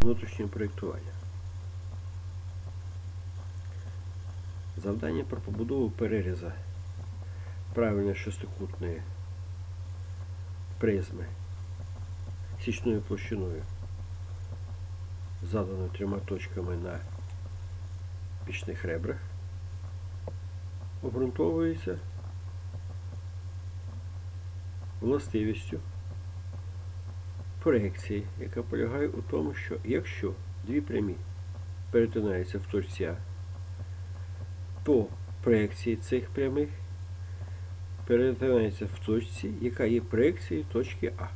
внутрішнього проєктування. Завдання про побудову переріза правильно шестикутної призми січною площиною, заданою трьома точками на пічних ребрах, обґрунтовується властивістю проекції, яка полягає у тому, що якщо дві прямі перетинаються в точці А, то проекції цих прямих перетинаються в точці, яка є проекцією точки А.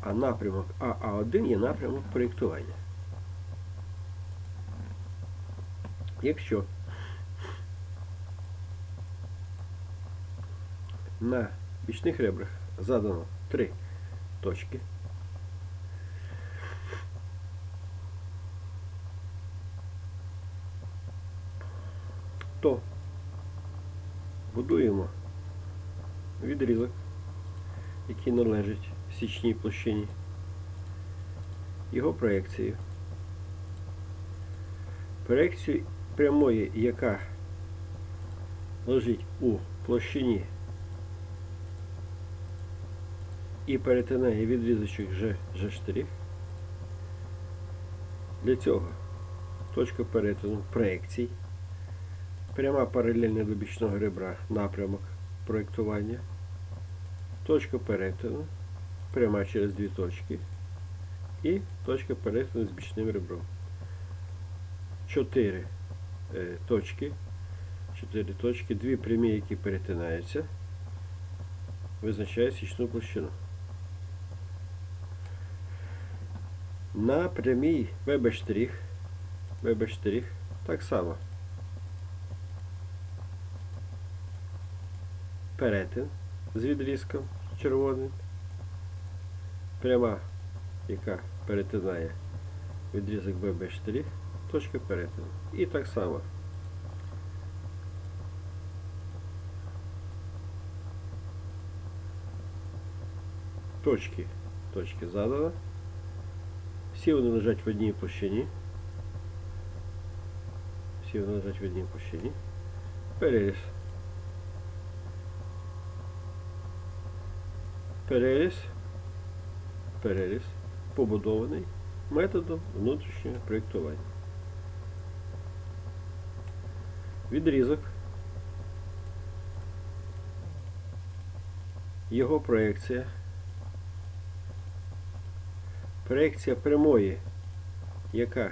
А напрямок АА1 є напрямок проєктування. Якщо на бічних ребрах задано три точки, то будуємо відрізок, який належить січній площині, його проекцію. Проекцію прямої, яка лежить у площині і перетинає відрізочок G, G'. Для цього точка перетину проекцій, пряма паралельна до бічного ребра напрямок проєктування, точка перетину, пряма через дві точки і точка перетину з бічним ребром. Чотири е, точки, чотири точки, дві прямі, які перетинаються, визначають січну площину. На прямій ВБ-штрих, ВБ-штрих так само. Перетин з відрізком червоним. Пряма, яка перетинає відрізок ВБ-штрих, точка перетину. І так само. Точки, точки задано. Всі вони лежать в одній площині. Всі вони лежать в одній площині. Переріз. Переріз. Переріз. Побудований методом внутрішнього проєктування. Відрізок. Його проекція. Проекція прямої, яка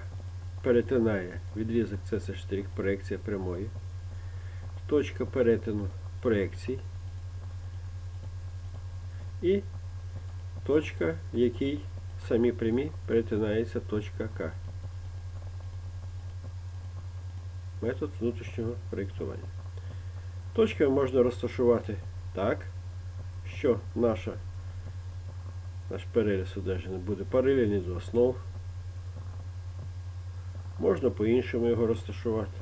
перетинає відрізок CC' проекція прямої, точка перетину проекцій і точка, в якій самі прямі перетинається точка К. Метод внутрішнього проєктування. Точки можна розташувати так, що наша наш переріз одержаний буде паралельний до основ. Можна по-іншому його розташувати.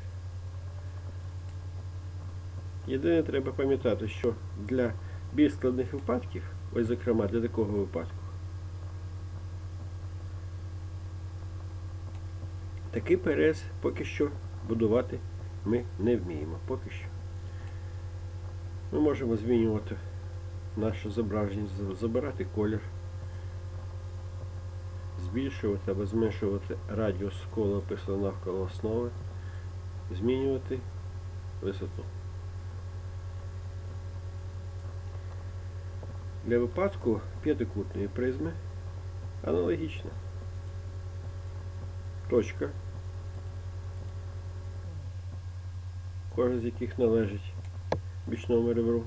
Єдине треба пам'ятати, що для більш складних випадків, ось зокрема для такого випадку, такий переріз поки що будувати ми не вміємо. Поки що. Ми можемо змінювати наше зображення, забирати колір збільшувати або зменшувати радіус кола описаного навколо основи, змінювати висоту. Для випадку п'ятикутної призми аналогічно. Точка, кожен з яких належить бічному ребру.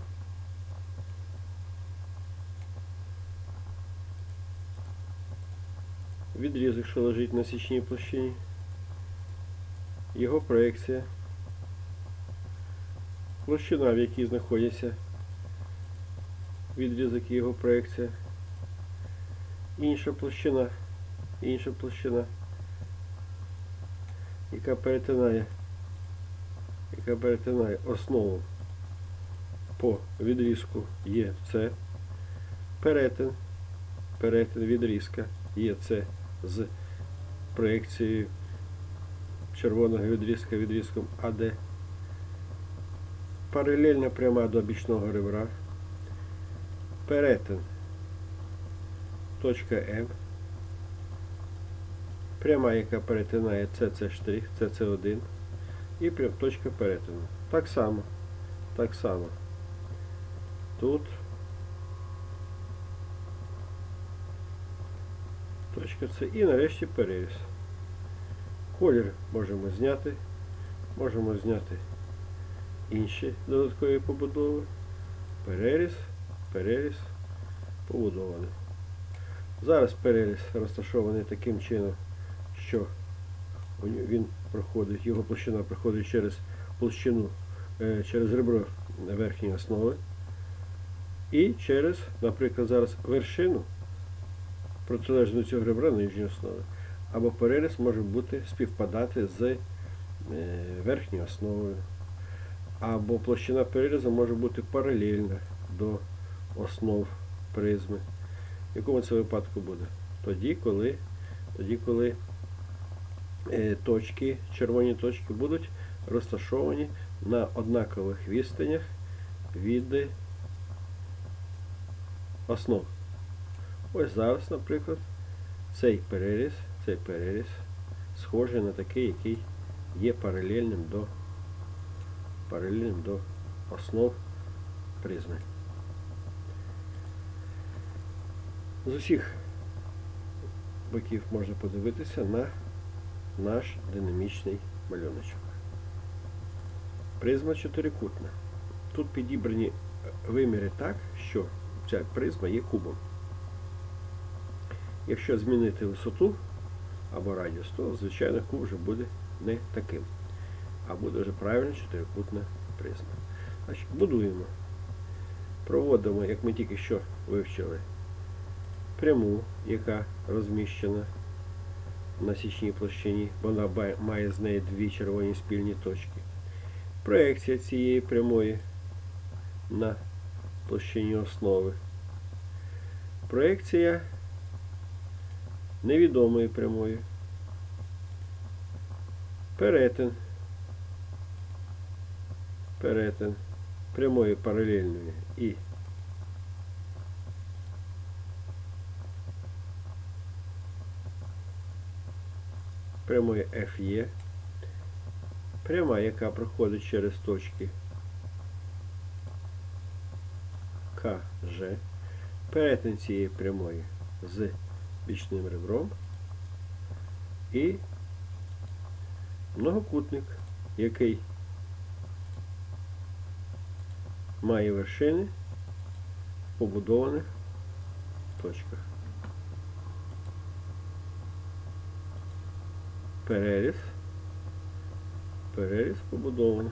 Відрізок, що лежить на січній площині, його проекція, площина, в якій знаходиться відрізок і його проекція, інша площина, інша площина, яка перетинає, яка перетинає основу по відрізку ЄЦ, перетин, перетин відрізка ЄЦ з проекцією червоного відрізка відрізком АД. Паралельна пряма до бічного ребра. Перетин точка М. Пряма, яка перетинає CC штрих, CC1 і точка перетину. Так само. Так само. Тут точка С. І нарешті переріз. Колір можемо зняти. Можемо зняти інші додаткові побудови. Переріз, переріз, побудований. Зараз переріз розташований таким чином, що він проходить, його площина проходить через площину, е, через ребро верхньої основи. І через, наприклад, зараз вершину протилежно до цього ребра нижньої основи. Або переріз може бути співпадати з е, верхньою основою. Або площина перерізу може бути паралельна до основ призми. В якому це випадку буде? Тоді, коли, тоді, коли е, точки, червоні точки будуть розташовані на однакових відстанях від основ. Ось зараз, наприклад, цей переріз, цей переріз схожий на такий, який є паралельним до, паралельним до основ призми. З усіх боків можна подивитися на наш динамічний малюночок. Призма чотирикутна. Тут підібрані виміри так, що ця призма є кубом. Якщо змінити висоту або радіус, то звичайно куб вже буде не таким. А буде вже правильно чотирикутна призма. Значить, будуємо. Проводимо, як ми тільки що вивчили, пряму, яка розміщена на січній площині, вона має з неї дві червоні спільні точки. Проекція цієї прямої на площині основи. Проекція невідомої прямої. Перетин. Перетин прямої паралельної і прямої FE. Пряма, яка проходить через точки КЖ. Перетин цієї прямої з бічним ребром і многокутник, який має вершини в побудованих точках. Переріз. Переріз побудовано.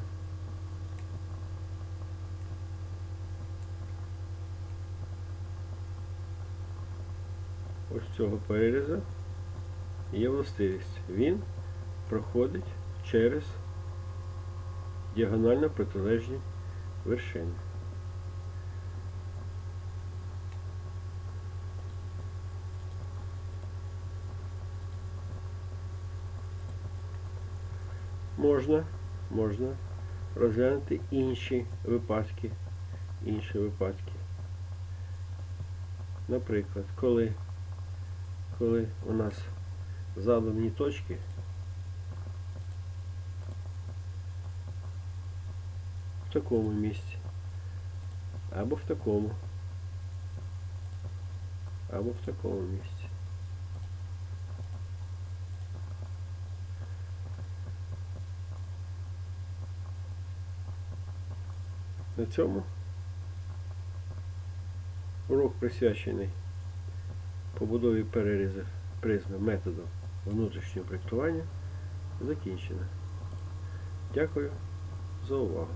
Ось цього переріза є властивість. Він проходить через діагонально протилежні вершини. Можна, можна розглянути інші випадки. Інші випадки. Наприклад, коли, коли у нас задані точки. В такому місці, або в такому, або в такому місці. На цьому урок присвячений побудові перерізів призми методу внутрішнього проєктування закінчено. Дякую за увагу.